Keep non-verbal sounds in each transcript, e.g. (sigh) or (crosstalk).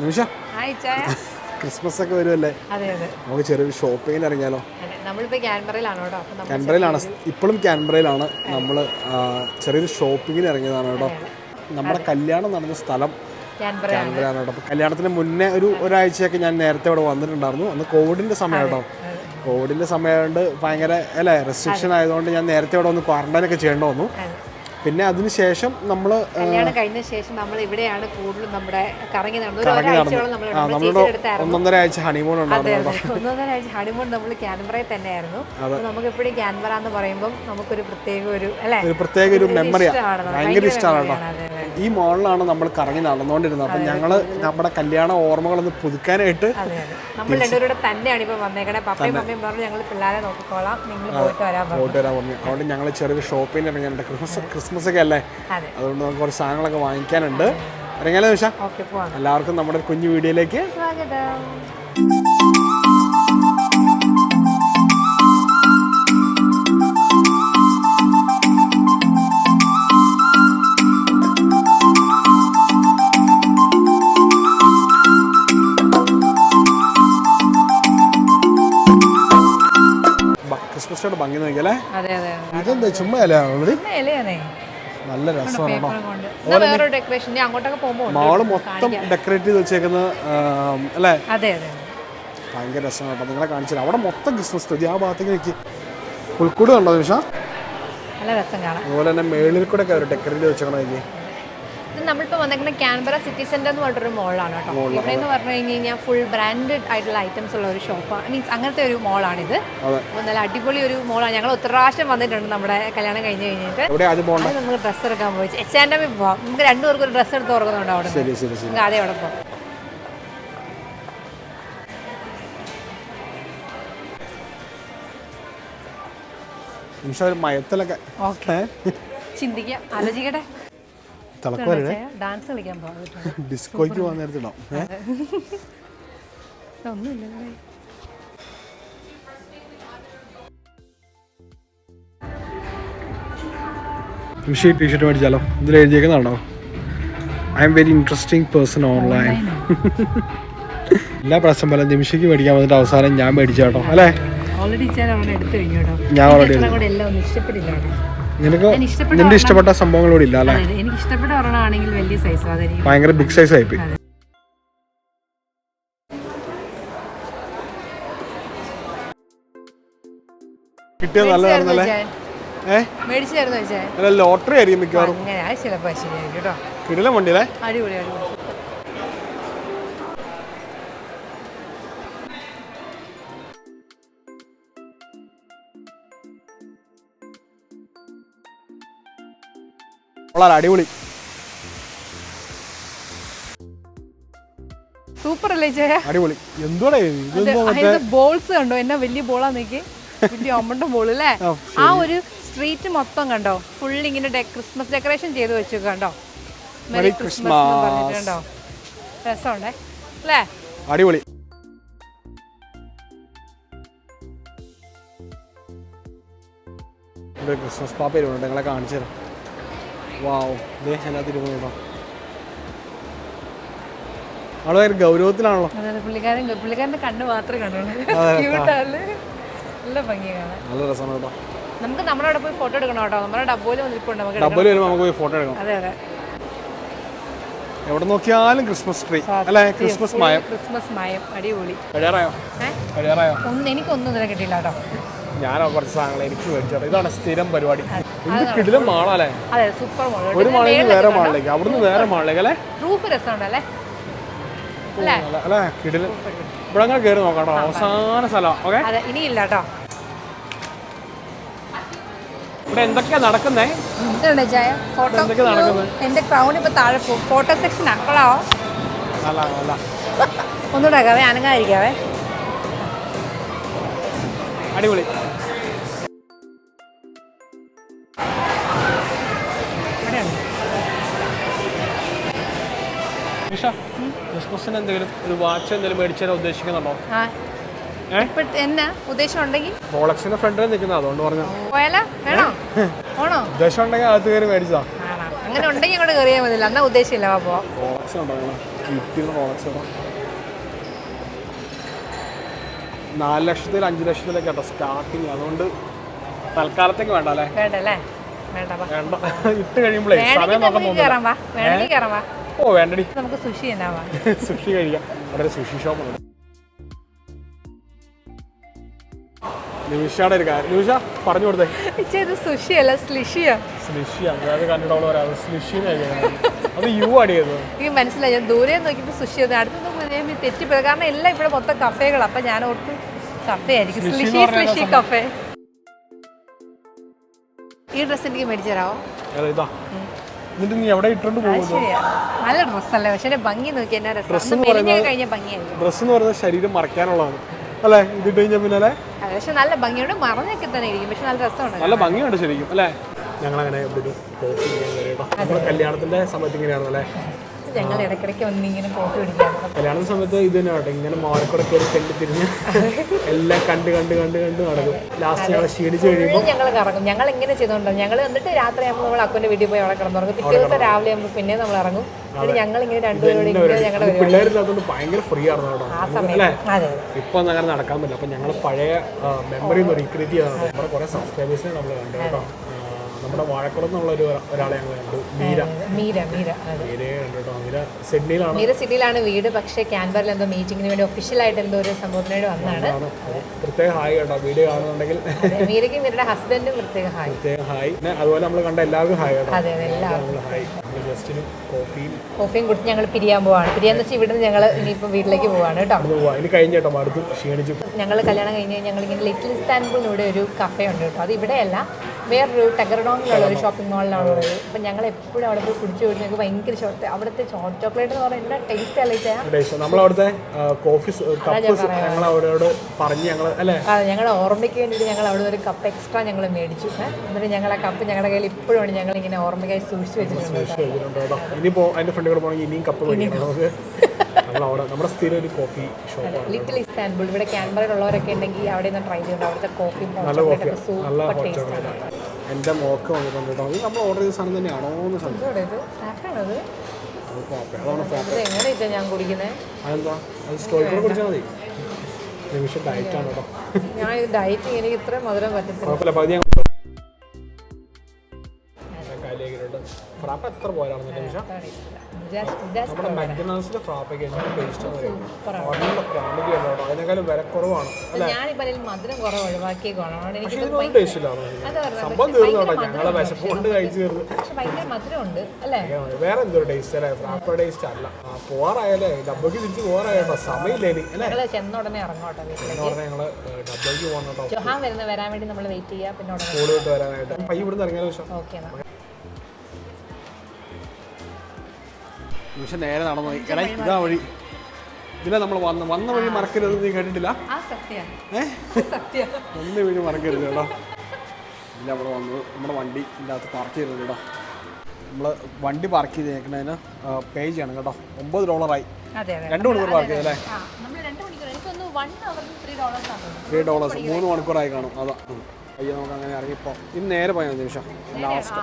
നിമിഷ. (laughs) Christmas ഒക്കെ വരുമല്ലേ നമുക്ക് ചെറിയൊരു ഷോപ്പിങ്ങിന് ഇറങ്ങിയാലോ? ക്യാൻബറയിലാണ് ഇപ്പോഴും ക്യാൻബറയിലാണ്. നമ്മൾ ചെറിയൊരു ഷോപ്പിങ്ങിന് ഇറങ്ങിയതാണ് കേട്ടോ. നമ്മുടെ കല്യാണം നടന്ന സ്ഥലം ക്യാൻബറയാണ്. കേട്ടോ. കല്യാണത്തിന് മുന്നേ ഒരു ഒരാഴ്ചയൊക്കെ ഞാൻ നേരത്തെ ഇവിടെ വന്നിട്ടുണ്ടായിരുന്നു. അന്ന് കോവിഡിന്റെ സമയം കേട്ടോ കോവിഡിന്റെ സമയമായതുകൊണ്ട് ഭയങ്കര അല്ലേ റെസ്ട്രിക്ഷൻ ആയതുകൊണ്ട് ഞാൻ നേരത്തെ ഇവിടെ വന്ന് ക്വാറന്റൈൻ ഒക്കെ ചെയ്യേണ്ടി വന്നു. പിന്നെ അതിനുശേഷം നമ്മൾ കല്യാണം കഴിഞ്ഞ ശേഷം നമ്മൾ ഇവിടെയാണ് കൂടുതലും നമ്മുടെ കറങ്ങി നടന്നത്. ഒന്നൊന്നര ആഴ്ച ഹണിമൂൺ ഒന്നൊന്നര ആഴ്ച ഹണിമൂൺ നമ്മൾ ക്യാൻബറയിൽ തന്നെയായിരുന്നു. നമുക്ക് എപ്പോഴും ക്യാൻബറ എന്ന് പറയുമ്പോൾ നമുക്കൊരു പ്രത്യേക ഒരു അല്ലേ? ഒരു പ്രത്യേക ഒരു മെമ്മറിയാണ് ഭയങ്കര ഇഷ്ടമാണ് കേട്ടോ. ഈ മോളിലാണ് നമ്മൾ കറങ്ങി നടന്നുകൊണ്ടിരുന്നത്. അപ്പം ഞങ്ങൾ നമ്മുടെ കല്യാണ ഓർമ്മകളൊന്ന് പുതുക്കാനായിട്ട് നമ്മൾ രണ്ടുപേരുടെ തന്നെയാണ് ഇപ്പോൾ വന്നേക്കണേ. പപ്പയും മമ്മിയും പറഞ്ഞു ഞങ്ങൾ പിള്ളേരെ നോക്കിക്കോളാം. നിങ്ങൾ പോയിട്ട് വരാൻ പോയിട്ട് വരാൻ പറഞ്ഞു. അതുകൊണ്ട് ഞങ്ങൾ ചെറിയൊരു ഷോപ്പിൽ ഇറങ്ങിയിട്ടുണ്ട് ക്രിസ്മസ് ക്രിസ്മസ് ഒക്കെ അല്ലേ? അതെ. അതുകൊണ്ട് നമുക്ക് കുറച്ച് സാധനങ്ങളൊക്കെ വാങ്ങിക്കാനുണ്ട്. ഇറങ്ങിയാലോ നിമിഷം? എല്ലാവർക്കും നമ്മുടെ കുഞ്ഞു വീഡിയോയിലേക്ക് സ്വാഗതം. ക്രിസ്മസിനോട് ഭംഗി നോക്കിയല്ലേ? ഇതെന്താ ചുമ്മാ അല്ലേ നല്ല രസമാണ് മോൾ മൊത്തം ഡെക്കറേറ്റ് ചെയ്ത് വെച്ചേക്കുന്നത് അല്ലേ? ഭയങ്കര രസമാണ് കേട്ടോ. നിങ്ങളെ കാണിച്ചത് അവിടെ മൊത്തം ക്രിസ്മസ് ട്രീ ആ ഭാഗത്തേക്ക് നിൽക്കി പുൽക്കൂട് കണ്ടോ നിമിഷ? അതുപോലെ തന്നെ മേളിൽ കൂടെ ഒക്കെ അവർ ഡെക്കറേറ്റ് ചെയ്ത് വെച്ചേക്കണോ എനിക്ക് നമ്മളിപ്പോൾ വന്നിരിക്കുന്ന കാൻബറ സിറ്റി സെന്റർ എന്ന് പറഞ്ഞൊരു മോളാണ് കേട്ടോ. ഇവിടെ എന്ന് പറഞ്ഞു കഴിഞ്ഞ് കഴിഞ്ഞാൽ ഫുൾ ബ്രാൻഡഡ് ആയിട്ടുള്ള ഐറ്റംസ് ഉള്ള ഒരു ഷോപ്പാണ് മീൻസ് അങ്ങനത്തെ ഒരു മോളാണിത് അതെ. നല്ല അടിപൊളി ഒരു മോളാണ് ഞങ്ങൾ ഒത്തിരി പ്രാവശ്യം വന്നിട്ടുണ്ട് നമ്മുടെ കല്യാണം കഴിഞ്ഞ് കഴിഞ്ഞിട്ട്. നമ്മൾ അത് നമുക്ക് ഡ്രസ്സ് എടുക്കാൻ പോയി. എച്ച് ആൻഡ് എമ്മിൽ പോവാം. നമുക്ക് രണ്ടുപേർക്കും ഒരു ഡ്രസ്സ് എടുത്ത് തുറക്കുന്നുണ്ട് അവിടെ നമുക്ക് ആദ്യം അവിടെ പോകും മയത്തിലൊക്കെ. ചിന്തിക്കാം. ആലോചിക്കട്ടെ. ഡാൻസ് കളിക്കാൻ ഡിസ്കോയ്ക്ക് പോകാൻ ഒന്നുമില്ല നിമിഷ ഈ ടീഷർട്ട് മേടിച്ചാലോ? ഇതിൽ എഴുതിയേക്കുന്നുണ്ടോ I am very interesting person online എല്ലാ പ്രശ്നം പോലെ നിമിഷയ്ക്ക് മേടിക്കാൻ വന്നിട്ട് അവസാനം ഞാൻ മേടിച്ചാട്ടോ കേട്ടോ. അല്ലേ? ഓൾറെഡി ഞാൻ already കൂടെ നിനക്ക് നിന്റെ ഇഷ്ടപ്പെട്ട ഇഷ്ടപ്പെട്ട സംഭവങ്ങളോട് ഇല്ല അല്ലേ. എനിക്ക് ഇഷ്ടപ്പെട്ട ഒരെണ്ണമാണെങ്കിൽ വലിയ സൈസ് അതെനിക്ക് ഭയങ്കര ബിഗ് സൈസ് ആയിപ്പോയി. കിട്ടിയത് നല്ലതായിരുന്നല്ലേ? ഏ? മേടിച്ചു തരുന്ന വെച്ചേ അല്ല ലോട്ടറി ആയിരിക്കും മിക്കവാറും. കിടിലം വണ്ടിയില്ലേ? അടിപൊളി അടിപൊളി. വളരെ അടിപൊളി. സൂപ്പർ അല്ലേ ജയ? അടിപൊളി. എന്തോടെ ബോൾസ് കണ്ടോ? എന്നാ വലിയ ബോളാ നീക്കി? വലിയ അമ്മണ്ട ബോൾ അല്ലേ ആ, ഒരു സ്ട്രീറ്റ് മൊത്തം കണ്ടോ? ഫുൾ ഇങ്ങനെ ക്രിസ്മസ് ഡെക്കറേഷൻ ചെയ്ത് വെച്ചു കണ്ടോ? മെറി ക്രിസ്മസ് രസമുണ്ടേ? അല്ലേ അടിപൊളി. ക്രിസ്മസ് പാപ്പ ഇരുവുണ്ട് നിങ്ങളെ കാണിച്ചു തരാം വാവ് ദേ അതിനകത്ത് ഇരുന്ന് കേട്ടോ ആൾ ഭയങ്കര ഗൗരവത്തിലാണല്ലോ പുള്ളിക്കാരൻ പുള്ളിക്കാരന്റെ കണ്ണ് മാത്രമേ കണ്ടുള്ളൂ. (laughs) നല്ല ഭംഗി നല്ല രസമാണ് കേട്ടോ നമുക്ക് നമ്മുടെ അവിടെ പോയി ഫോട്ടോ എടുക്കണം കേട്ടോ. നമ്മുടെ ഡബ്ബോയിൽ നിൽപ്പുണ്ട് നമുക്ക് ഡബ്ബോയിൽ വരുമ്പോൾ നമുക്ക് പോയി ഫോട്ടോ എടുക്കണം അതെ അതെ. എവിടെ നോക്കിയാലും ക്രിസ്മസ് ട്രീ അല്ലേ? ക്രിസ്മസ് മായം. ക്രിസ്മസ് മായം. അടിപൊളി. കഴിയാറായോ? കഴിയാറായോ? ഒന്നും എനിക്കൊന്നും ഇതിനെ കിട്ടിയില്ല കേട്ടോ. ഞാനോ കുറച്ച് സാധനങ്ങൾ എനിക്ക് മേടിച്ചോട്ടെ ഇതാണ് സ്ഥിരം പരിപാടി. ഇത് കിടിലും മാളല്ലേ? അതെ സൂപ്പർ ഒരു മാളിൽ വേറെ മാളിലേക്ക് അവിടുന്ന് വേറെ മാളിലേക്ക് അല്ലേ? റൂഫ് രസമുണ്ടല്ലേ? അല്ലേ? കിടിലം ഇവിടെ അങ്ങനെ കയറി നോക്കാം അവസാന സ്ഥലം ഓക്കെ? അതെ ഇനിയില്ല കേട്ടോ. ഇവിടെ എന്തൊക്കെയാ നടക്കുന്നേ? ഫോട്ടോ. എന്തൊക്കെ നടക്കുന്നത്? എന്റെ ഇപ്പൊ താഴെ ഫോട്ടോ സെക്ഷൻ ഒന്നുകൂടെ അനങ്ങാതിരിക്കാവേ. അടിപൊളി. നിഷ ക്രിസ്മസിന് എന്തെങ്കിലും ഒരു വാച്ച് എന്തെങ്കിലും മേടിച്ചാൽ ഉദ്ദേശിക്കുന്നുണ്ടോ ആ. ഏ? ഇപ്പൊ എന്നാ? ഉദ്ദേശം ഉണ്ടെങ്കിൽ? റോളക്സിന്റെ ഫ്രണ്ടിൽ നിൽക്കുന്ന അതുകൊണ്ട് പറഞ്ഞു പോയാലോ? വേണോ? ഓണോ ഉദ്ദേശം ഉണ്ടെങ്കിൽ അകത്ത് കയറി മേടിച്ചതാ. അങ്ങനെ ഉണ്ടെങ്കിൽ ഇങ്ങോട്ട് കയറിയാൽ മതില്ല എന്നാ ഉദ്ദേശമില്ല പോവാം റോളക്സ് റോളക്സ് നാല് ലക്ഷത്തിൽ അഞ്ച് ലക്ഷത്തിലൊക്കെ കേട്ടോ സ്റ്റാർട്ടിങ് അതുകൊണ്ട് തൽക്കാലത്തേക്ക് വേണ്ട അല്ലേ? വേണ്ട അല്ലേ? വേണ്ട ഇട്ട് കഴിയുമ്പോഴേ സമയം നോക്കാൻ നമുക്ക് ഓ വേണ്ടടി. നമുക്ക് സുഷി എന്നാവാ (laughs) സുഷി കഴിക്കാം. അവിടെ സുഷി ഷോപ്പ് ഉണ്ട്. നിമിഷയുടെ ഒരു കാര്യം. നിമിഷ പറഞ്ഞു കൊടുത്തേ. ഇത് സുഷി അല്ല സ്ലിഷിയാ. സ്ലിഷിയാണ് അതായത് കണ്ടിട്ട് അവൾ പറയാം സ്ലിഷിന്ന് കഴിക്കുന്നത് അത് യു ആഡ് ചെയ്തത് എനിക്ക് മനസ്സിലായി. ഞാൻ ദൂരെ നോക്കിയപ്പോൾ സുഷി അത് അടുത്തൊന്നും ഞാൻ തെറ്റിപ്പോയത് കാരണം എല്ലാം ഇവിടെ മൊത്തം കഫേകളാണ് അപ്പം ഞാൻ ഓർത്ത് കഫേ ആയിരിക്കും. സ്ലിഷി കഫേ. ഈ ഡ്രസ്സ് എനിക്ക് മേടിച്ചു തരാമോ ഇതാ. എന്നിട്ട് നീ എവിടെ ഇട്ടുകൊണ്ട് പോകുന്നു നല്ല ഡ്രസ്സല്ലേ? പക്ഷേ ഭംഗി നോക്കി എന്നാ എന്ന് പറയുന്നത് ശരീരം മറക്കാനുള്ളതാണ് അല്ലേ? ഇതിട്ട് കഴിഞ്ഞാൽ പിന്നെ പക്ഷെ നല്ല ഭംഗിയുണ്ട്. മറഞ്ഞൊക്കെ തന്നെ ഇരിക്കും. പക്ഷെ നല്ല രസമുണ്ട്. നല്ല ഭംഗിയുണ്ട് ശരിക്കും. അല്ലേ? ഞങ്ങളങ്ങനെ അങ്ങനെ കോഫി നമ്മുടെ കല്യാണത്തിന്റെ സമയത്ത് ഇങ്ങനെയാണല്ലേ ഞങ്ങൾ ഇടയ്ക്കിടയ്ക്ക് വന്ന് ഇങ്ങനെ ഫോട്ടോ കുടിക്കാൻ കല്യാണ സമയത്ത് ഇത് തന്നെ കേട്ടോ. ഇങ്ങനെ മാറിക്കൂടെ കയറി കണ്ട് തിരിഞ്ഞ് എല്ലാം കണ്ട് കണ്ട് കണ്ട് കണ്ട് നടക്കും. ലാസ്റ്റ് ഞങ്ങൾ ക്ഷീണിച്ച് കഴിയുമ്പോൾ ഞങ്ങൾ കറങ്ങും. ഞങ്ങൾ ഇങ്ങനെ ചെയ്തോണ്ടോ ഞങ്ങൾ എന്നിട്ട് രാത്രി ആകുമ്പോൾ നമ്മൾ അക്കൗണ്ട് വീട്ടിൽ പോയി അവിടെ കിടന്നുറങ്ങും പിറ്റേ ദിവസം രാവിലെ ആകുമ്പോൾ പിന്നെ നമ്മൾ ഇറങ്ങും. എന്നിട്ട് ഞങ്ങൾ ഇങ്ങനെ രണ്ടുപേരും ഇങ്ങനെ ഞങ്ങളുടെ പരിപാടി പിള്ളേരില്ലാത്തതുകൊണ്ട് ഭയങ്കര ഫ്രീ ആയിരുന്നു കേട്ടോ. ആ സമയം. അതെ. ഇപ്പൊ അങ്ങനെ നടക്കാൻ പറ്റില്ല. അപ്പൊ ഞങ്ങൾ പഴയ മെമ്മറി ഒന്ന് റീക്രിയേറ്റ് ചെയ്താണ് നമ്മുടെ കുറെ സബ്സ്ക്രൈബേഴ്സിനെ നമ്മൾ കണ്ടു കേട്ടോ. നമ്മുടെ വാഴക്കുളം ഒരു ഒരാളെ ഞങ്ങൾ കണ്ടു. മീര. മീര മീര മീരയെ കണ്ടു മീര സിഡ്നിയിലാണ്? മീര സിഡ്നിയിലാണ് വീട്. പക്ഷേ ക്യാൻബറിൽ എന്തോ മീറ്റിംഗിന് വേണ്ടി ഒഫീഷ്യൽ ആയിട്ട് എന്തോ ഒരു സംഭവത്തിനായിട്ട് വന്നതാണ് പ്രത്യേക ഹായ് കേട്ടോ. വീഡിയോ കാണുന്നുണ്ടെങ്കിൽ. മീരയ്ക്ക് മീരയുടെ ഹസ്ബൻഡും പ്രത്യേക ഹായ്. പ്രത്യേക ഹായ്. അതുപോലെ നമ്മൾ കണ്ട എല്ലാവർക്കും ഹായ് കേട്ടോ. അതെ അതെ എല്ലാവർക്കും. ഹായ്. കോഫിയും കുടിച്ച് ഞങ്ങൾ പിരിയാൻ പോവാണ്. പിരിയാന്ന് വെച്ചാൽ ഇവിടുന്ന് ഞങ്ങൾ ഇനിയിപ്പോൾ വീട്ടിലേക്ക് പോവാണ് കേട്ടോ. ഞങ്ങൾ കല്യാണം കഴിഞ്ഞ് ഞങ്ങൾ ഇങ്ങനെ ലിറ്റിൽ സ്റ്റാൻഡിലൂടെ ഒരു കഫേ ഉണ്ട് കേട്ടോ. അത് ഇവിടെയല്ല. വേറൊരു ടെഗർഡോങ്ങിലുള്ള ഒരു ഷോപ്പിംഗ് മാളിലാണ് ഉള്ളത്. അപ്പം ഞങ്ങൾ എപ്പോഴും അവിടെ പോയി കുടിച്ചു പോയി ഞങ്ങൾക്ക് ഭയങ്കര ഷോർട്ട് അവിടുത്തെ ഷോർട്ട് ചോക്ലേറ്റ് എന്ന് എന്താ ടേസ്റ്റ് അല്ലേ നമ്മൾ അവിടുത്തെ കോഫി ഞങ്ങൾ അവരോട് പറഞ്ഞ് ഞങ്ങൾ അല്ലേ? അതെ ഞങ്ങളുടെ ഓർമ്മയ്ക്ക് വേണ്ടിയിട്ട് ഞങ്ങൾ അവിടെ ഒരു കപ്പ് എക്സ്ട്രാ ഞങ്ങൾ മേടിച്ചു? എന്നിട്ട് ഞങ്ങൾ ആ കപ്പ് ഞങ്ങളുടെ കയ്യിൽ ഇപ്പോഴും ഞങ്ങൾ ഇങ്ങനെ ഓർമ്മയ്ക്കായി സൂക്ഷിച്ചു വെച്ചിട്ടുണ്ട് ഇനിയിപ്പോൾ അതിന്റെ ഫ്രണ്ടുകൾ പോകണമെങ്കിൽ ഇനിയും കപ്പ് മേടിക്കണം നമുക്ക്. (laughs) നമ്മൾ അവിടെ നമ്മുടെ സ്ഥിരം ഒരു കോഫി ഷോപ്പാണ് ലിറ്റിൽ ഇസ്താൻബുൾ ഇവിടെ ക്യാൻബറയിലുള്ളവരൊക്കെ ഉണ്ടെങ്കിൽ അവിടെ നിന്ന് ട്രൈ ചെയ്യണം അവിടുത്തെ കോഫി നല്ല സൂപ്പർ ടേസ്റ്റ് ആണ്. എന്റെ മോക്ക് വന്നിട്ടുണ്ട് ഇത് നമ്മൾ ഓർഡർ ചെയ്ത സാധനം തന്നെയാണോ എന്ന് സംശയം ഇത്? എങ്ങനെ ഇട്ടാ ഞാൻ കുടിക്കുന്നത് ഞാൻ ഇത് ഡയറ്റ് എനിക്ക് ഇത്ര മധുരം പറ്റത്തില്ല. കാലിയാക്കിയിട്ടുണ്ട് ഫ്രാപ്പ് എത്ര പോരാണെന്ന് നിമിഷം? നമ്മുടെ മക്ഡൊണാൾഡ്സിന്റെ ഫ്രാപ്പൊക്കെ എന്ത് ടേസ്റ്റ് കേട്ടോ. അതിനേക്കാളും വില കുറവാണ് സംഭവം തീർന്നു കേട്ടോ ഞങ്ങളെ വിശപ്പ് കൊണ്ട് കഴിച്ചു തീർന്നു. വേറെ എന്തൊരു ടേസ്റ്റ് അല്ലേ? ഫ്രാപ്പ ടേസ്റ്റ് അല്ല. ആ, പോവാറായല്ലേ ഡബ്ബയ്ക്ക് തിരിച്ച് പോവാറായിട്ടോ സമയമില്ലേ അല്ലേ? ചെന്ന ഉടനെ ഇറങ്ങോട്ടെ ഞങ്ങൾ ഡബ്ബയ്ക്ക് പോകണം കേട്ടോ. വരാൻ വേണ്ടി നമ്മൾ വെയിറ്റ് ചെയ്യാം പിന്നെ ഉടനെ സ്കൂൾ വിട്ട് വരാനായിട്ട്. പയ്യ ഇവിടുന്ന് ഇറങ്ങിയാലോ പക്ഷേ നിമിഷം നേരെ നടന്നു പോയി. എടാ ഇതാ വഴി. ഇതിലെ നമ്മൾ വന്ന. വന്ന വഴി മറക്കരുത് നീ കേട്ടിട്ടില്ല? വന്ന വഴി മറക്കരുത് കേട്ടോ. ഇല്ല നമ്മൾ വന്നത് നമ്മുടെ വണ്ടി ഇതിന്റെ അകത്ത് പാർക്ക് ചെയ്തത് കേട്ടോ. നമ്മൾ വണ്ടി പാർക്ക് ചെയ്തേക്കുന്നതിന് പേ ചെയ്യണം കേട്ടോ. ഒമ്പത് ഡോളറായി. രണ്ട് മണിക്കൂർ പാർക്ക് ചെയ്തല്ലേ? ത്രീ ഡോളേഴ്സ് മൂന്ന് മണിക്കൂറായി കാണും. അതാ. അയ്യോ നമുക്ക് അങ്ങനെ ഇറങ്ങിപ്പോ. ഇന്ന് നേരെ പോയാൽ നിമിഷം. ലാസ്റ്റ്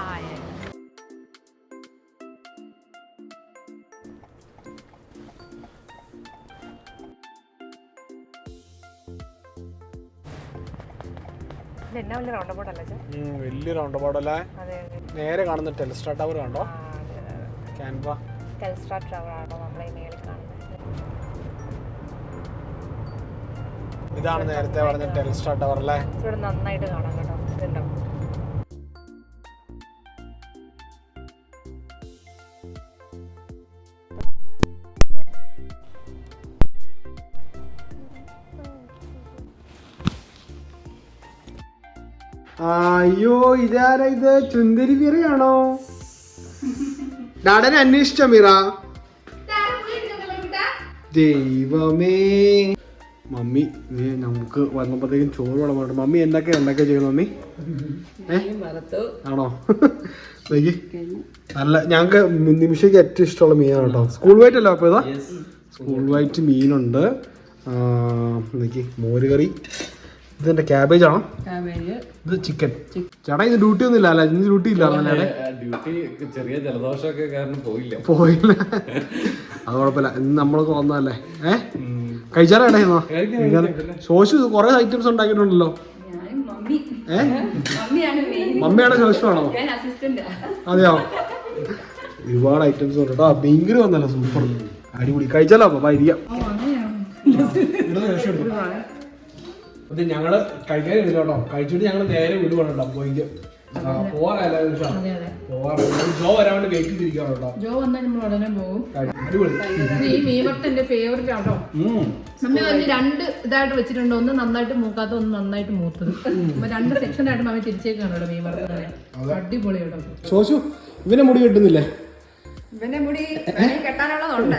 വലിയ റൗണ്ട് അല്ലേ വലിയ റൗണ്ട് നേരെ കാണുന്ന ടെലിസ്റ്റാർ ടവർ കണ്ടോ? ക്യാൻവ ടവർ ആണോ നമ്മളെ മേളിൽ കാണുന്നത്? ഇതാണ് നേരത്തെ പറഞ്ഞ ടെലിസ്റ്റാർ ടവർ അല്ലേ? ഇവിടെ നന്നായിട്ട് കാണാം കേട്ടോ. ഇതുണ്ടോ? അയ്യോ ഇതാരാ ഇത്? ചുന്ദരി മിറയാണോ ഡാഡനെ അന്വേഷിച്ച മിറ. ദൈവമേ. മമ്മി നമുക്ക് വന്നപ്പോഴത്തേക്കും ചോറ് വേണം മമ്മി എന്തൊക്കെ എന്തൊക്കെ ചെയ്യുന്നു മമ്മി? ആണോ? നല്ല ഞങ്ങൾക്ക് നിമിഷയ്ക്ക് ഏറ്റവും ഇഷ്ടമുള്ള മീനാണ് കേട്ടോ. സ്കൂൾ വൈറ്റ് അല്ല അപ്പൊ ഇതാ? സ്കൂൾ വൈറ്റ് മീനുണ്ട്. മോരുകറി നോക്കി മോര് കറി. ഇതെന്റെ ക്യാബേജ് ആണോ? ഇത് ചിക്കൻ ചേട്ടാ ഇത് ഡ്യൂട്ടി ഒന്നും ഇല്ല അല്ലേ? ഇന്ന് ഡ്യൂട്ടി ഇല്ല ഡ്യൂട്ടി ചെറിയ ജലദോഷമൊക്കെ കാരണം പോയില്ല. പോയില്ല. അത് കുഴപ്പമില്ല. ഇന്ന് നമ്മളൊക്കെ വന്നതല്ലേ ഏ? കഴിച്ചാലേ ശോശു കുറെ ഐറ്റംസ് ഉണ്ടാക്കിയിട്ടുണ്ടല്ലോ. ഏ? മമ്മിയാണ് ശോശുവാണോ? അതെയോ? ഒരുപാട് ഐറ്റംസ് ഉണ്ട് കേട്ടോ. ഭയങ്കര വന്നല്ലോ സൂപ്പർ അടിപൊളി. കഴിച്ചാലോ അപ്പൊ? ഇരിക്കാം അതെ ഞങ്ങൾ കഴിക്കാൻ ഇല്ല കേട്ടോ കഴിച്ചിട്ട് ഞങ്ങൾ നേരെ വീട് വേണോ പോയിക്ക് പോവാറല്ല പോവാറ് ജോ വരാൻ വേണ്ടി വെയിറ്റ് ചെയ്തിരിക്കാണ് കേട്ടോ ജോ വന്നാൽ നമ്മൾ ഉടനെ പോകും. അടിപൊളി. ഈ മീൻവറുത്ത എന്റെ ഫേവറേറ്റ് ആട്ടോ. മമ്മി വന്ന് രണ്ട് ഇതായിട്ട് വെച്ചിട്ടുണ്ട്. ഒന്ന് നന്നായിട്ട് മൂക്കാത്ത ഒന്ന് നന്നായിട്ട് മൂത്തത്. അപ്പൊ രണ്ട് സെക്ഷൻ ആയിട്ട് മമ്മി തിരിച്ചേക്കാണ് ഇവിടെ മീൻ വറുത്തത് അടിപൊളി കേട്ടോ. ശോശു ഇവനെ മുടി കിട്ടുന്നില്ലേ? ഇവന്റെ മുടി കെട്ടാനുള്ളതുണ്ട്.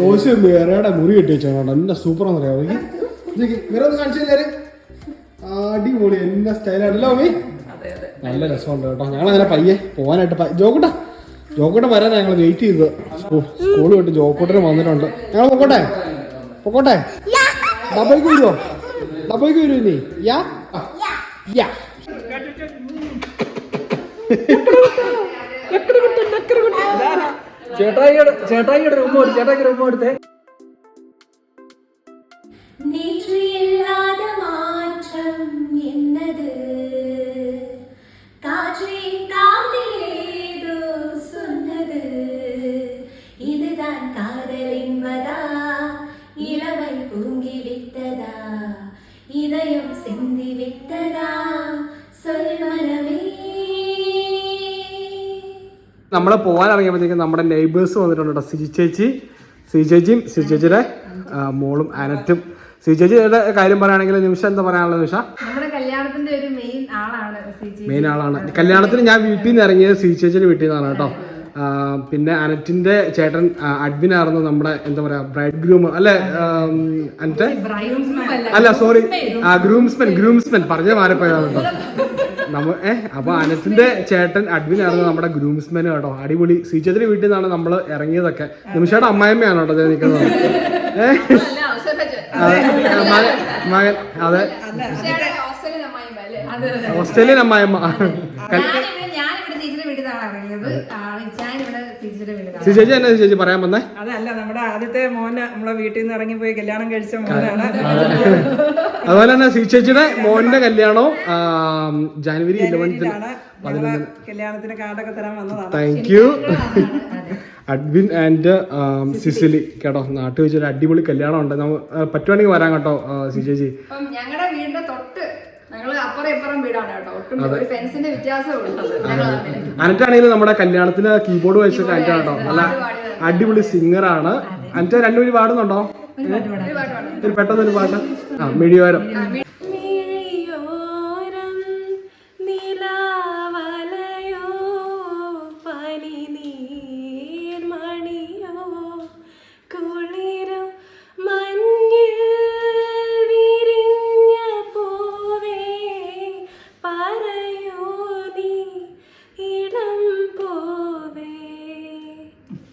സോശു മുറി കെട്ടി വെച്ചോ കേട്ടോ. എന്നെ സൂപ്പർ ആണെന്ന് അറിയാമോ വേറെ ഒന്ന് കാണിച്ചു തരാറ് അടിപൊളി എന്നെ സ്റ്റൈലാണല്ലോ മീ നല്ല രസമുണ്ട് കേട്ടോ. ഞങ്ങൾ അങ്ങനെ പയ്യെ പോകാനായിട്ട് പ- ജോക്കൂട്ട വരാനാണ് ഞങ്ങൾ വെയിറ്റ് ചെയ്തത്. സ്കൂൾ വിട്ട് ജോക്കോട്ടിന് വന്നിട്ടുണ്ട്. ഞങ്ങൾ പൊക്കോട്ടെ? പൊക്കോട്ടെ? ഡബൈക്ക് വരുമോ ഡബൈക്ക് വരുമോ നീ യാ? യാ. ചേട്ടായിയുടെ ചേട്ടായിയുടെ എടുത്തേ ചേട്ടായിയുടെ நேற்று இல்லாத மாற்றம் என்னது காற்றின் காதில் ஏதோ சொன்னது இதுதான் காதல் என்பதா இளமை பூங்கி விட்டதா இதயம் சிந்தி விட்டதா சொல் மனமே നമ്മൾ പോകാൻ ഇറങ്ങിയപ്പോഴത്തേക്കും നമ്മുടെ നെയ്ബേഴ്സ് വന്നിട്ടുണ്ട് കേട്ടോ സിജി ചേച്ചി സിജി ചേച്ചിയും സിജി ചേച്ചിയുടെ ആ, മോളും അനറ്റും സിജി ചേച്ചിയുടെ കാര്യം പറയുകയാണെങ്കിൽ നിമിഷം എന്താ പറയാനുള്ളത് നിമിഷ? നമ്മുടെ കല്യാണത്തിന്റെ ഒരു മെയിൻ ആളാണ് മെയിൻ ആളാണ്. കല്യാണത്തിന് ഞാൻ വീട്ടിൽ നിന്ന് ഇറങ്ങിയത് സിജി ചേച്ചിയുടെ വീട്ടിൽ നിന്നാണ് കേട്ടോ. പിന്നെ അനറ്റിന്റെ ചേട്ടൻ അഡ്മിൻ ആയിരുന്നു നമ്മുടെ എന്താ പറയാ ബ്രൈഡ് ഗ്രൂം അല്ലെ അനറ്റ്? അല്ല. സോറി ഗ്രൂംസ്മെൻ ഗ്രൂംസ്മെൻ പറഞ്ഞ മാറിപ്പോയതാണ് കേട്ടോ. നമ്മ ഏ അപ്പൊ അനത്തിന്റെ ചേട്ടൻ അഡ്മിൻ ആയിരുന്നു നമ്മുടെ ഗ്രൂംസ്മെൻ കേട്ടോ. അടിപൊളി. സീച്ചത്തിന്റെ വീട്ടിൽ നിന്നാണ് നമ്മൾ ഇറങ്ങിയതൊക്കെ. നിമിഷയുടെ അമ്മായിമ്മയാണ് കേട്ടോ നിൽക്കുന്നത്. ഏ? അതെ, മകൻ അതെ. ഓസ്ട്രേലിയൻ അമ്മായിമ്മ ചേച്ചി എന്നെ ചേച്ചി പറയാൻ വന്നേ? അതല്ല നമ്മുടെ ആദ്യത്തെ മോന് നമ്മളെ വീട്ടിൽ നിന്ന് ഇറങ്ങി പോയി കല്യാണം കഴിച്ച മോനാണ്. അതുപോലെ തന്നെ സി ചേച്ചിയുടെ മോന്റെ കല്യാണവും ജാനുവരി ഇലവൻത്തിന് കല്യാണത്തിന് കാർഡൊക്കെ തരാൻ വന്നതാണ്. Thank you Edwin and Cecily. കേട്ടോ നാട്ടിൽ വെച്ചൊരു അടിപൊളി കല്യാണം ഉണ്ട്. പറ്റുവാണെങ്കിൽ വരാൻ കേട്ടോ സിജേജി. ഞങ്ങളുടെ വീടിന്റെ തൊട്ട് അനറ്റാണെങ്കിൽ നമ്മുടെ കല്യാണത്തിന് കീബോർഡ് വായിച്ചൊക്കെ അനറ്റാണ് കേട്ടോ. നല്ല അടിപൊളി സിംഗർ ആണ്. അനറ്റ രണ്ടുപേര് പാടുന്നുണ്ടോ? ഒരു പെട്ടെന്ന് ഒരു പാട്ട്. ആ മിഴിയോരം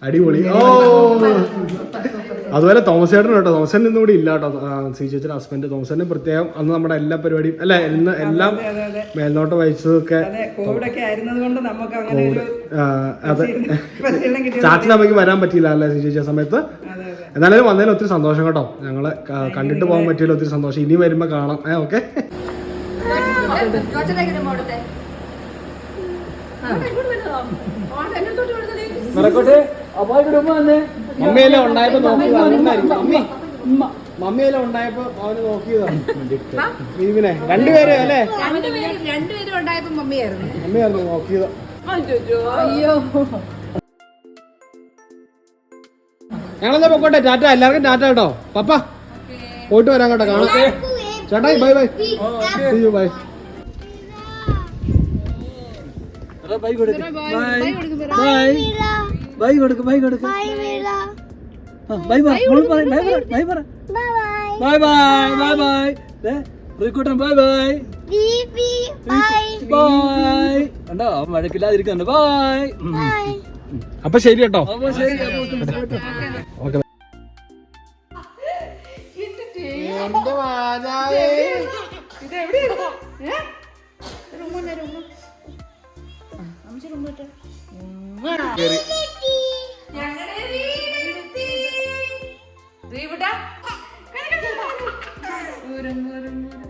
അടിപൊളി. ഓ. അതുപോലെ തോമസ് ചേട്ടൻ കേട്ടോ. തോമസ് ചേട്ടൻ ഇന്നും കൂടി ഇല്ല കേട്ടോ. സി ചേച്ചിയുടെ ഹസ്ബൻഡ് തോമസ് ചേട്ടൻ പ്രത്യേകം അന്ന് നമ്മുടെ എല്ലാ പരിപാടിയും അല്ലെ ഇന്ന് എല്ലാം മേൽനോട്ടം വഹിച്ചതൊക്കെ അതെ പരിശീലനം (laughs) അമ്മയ്ക്ക് വരാൻ പറ്റിയില്ല അല്ലേ സി ചേച്ചി ആ സമയത്ത്? എന്നാലും വന്നതിൽ ഒത്തിരി സന്തോഷം കേട്ടോ. ഞങ്ങൾ കണ്ടിട്ട് പോകാൻ പറ്റിയല്ലോ ഒത്തിരി സന്തോഷം. ഇനി വരുമ്പോ കാണാം. ഏ ഓക്കെ. മമ്മിയെല്ലാം ഉണ്ടായപ്പോ നോക്കിയതാണ് മമ്മി. മമ്മിയെല്ലാം ഉണ്ടായപ്പോ അവന് നോക്കിയതാണ് ലീവിനെ രണ്ടുപേരും അല്ലേ? രണ്ടുപേരും രണ്ടുപേരും ഉണ്ടായപ്പോ മമ്മിയായിരുന്നു. മമ്മിയായിരുന്നു നോക്കിയത്. അയ്യോ. ഞങ്ങളെന്താ പൊക്കോട്ടെ? ടാറ്റ എല്ലാവർക്കും ടാറ്റ കേട്ടോ. പപ്പ പോയിട്ട് വരാം കേട്ടോ കാണാം. ചേട്ടാ bye bye. Bye. Bye. Bye bye. Bye കൊടുക്ക് ബൈ കൊടുക്ക്. ബൈ ബൈ ബൈ പറ ബൈ പറ ബൈ ബൈ ബൈ. ബൈ ദേ റിക്കൂട്ടൻ ബൈ ബൈ. ബൈ കണ്ടോ അവൻ വഴക്കില്ലാതിരിക്കുന്നുണ്ട്. ബൈ. അപ്പൊ ശരി കേട്ടോ. ഓക്കെ ശരി അപ്പൊ ഒത്തിരി റൂമ് ഓക്കെ. ദീപുട്ടാ ഊരും ഊരും ഞങ്ങളുടെ